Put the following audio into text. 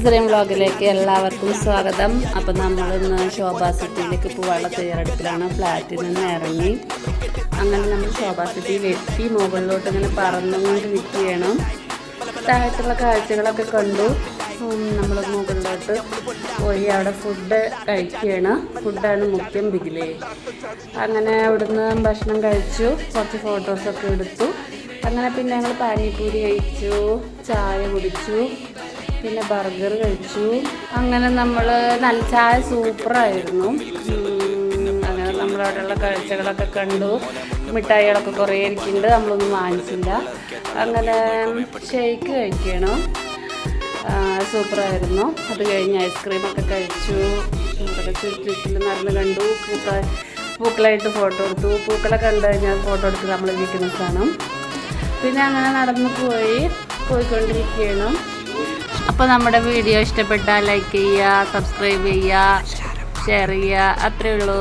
സുസറിയം വ്ലോഗിലേക്ക് എല്ലാവർക്കും സ്വാഗതം. അപ്പം നമ്മൾ ഇന്ന് സിറ്റിയിലേക്ക് പോകാനുള്ള തയ്യാറെടുപ്പിലാണ്. ഫ്ലാറ്റിൽ നിന്ന് ഇറങ്ങി അങ്ങനെ നമ്മൾ ശോഭാ സിറ്റിയിൽ എത്തി മുകളിലോട്ട് ഇങ്ങനെ പറന്നുകൊണ്ടിരിക്കുകയാണ്. താഴത്തുള്ള കാഴ്ചകളൊക്കെ കണ്ടു. നമ്മൾ മുകളിലോട്ട് പോയി അവിടെ ഫുഡ് കഴിക്കുകയാണ്. ഫുഡാണ് മുഖ്യം ബിഗിലേ. അങ്ങനെ അവിടുന്ന് ഭക്ഷണം കഴിച്ചു. കുറച്ച് ഫോട്ടോസൊക്കെ എടുത്തു. അങ്ങനെ പിന്നെ ഞങ്ങൾ പാനിപ്പൂരി കഴിച്ചു ചായ കുടിച്ചു. പിന്നെ ബർഗർ കഴിച്ചു. അങ്ങനെ നമ്മൾ നല്ല ചായ സൂപ്പറായിരുന്നു. അങ്ങനെ നമ്മളവിടെയുള്ള കാഴ്ചകളൊക്കെ കണ്ടു. മിഠായികളൊക്കെ കുറേ ഇരിക്കുന്നുണ്ട് നമ്മളൊന്നും വാങ്ങിച്ചില്ല. അങ്ങനെ ഷേക്ക് കഴിക്കണം. സൂപ്പറായിരുന്നു. അത് കഴിഞ്ഞ് ഐസ്ക്രീമൊക്കെ കഴിച്ചു. അതൊക്കെ ചുറ്റുത്തിൽ നടന്ന് കണ്ടു. പൂക്ക പൂക്കളായിട്ട് ഫോട്ടോ എടുത്തു. പൂക്കളെ കണ്ടു കഴിഞ്ഞാൽ ഫോട്ടോ എടുത്ത് നമ്മൾ വീട്ടിൽ നിൽക്കണം പിന്നെ അങ്ങനെ നടന്നു പോയി പോയിക്കൊണ്ടിരിക്കുകയാണ്. അപ്പോൾ നമ്മുടെ വീഡിയോ ഇഷ്ടപ്പെട്ടാൽ ലൈക്ക് ചെയ്യുക സബ്സ്ക്രൈബ് ചെയ്യുക ഷെയർ ചെയ്യുക. അത്രയേ ഉള്ളൂ.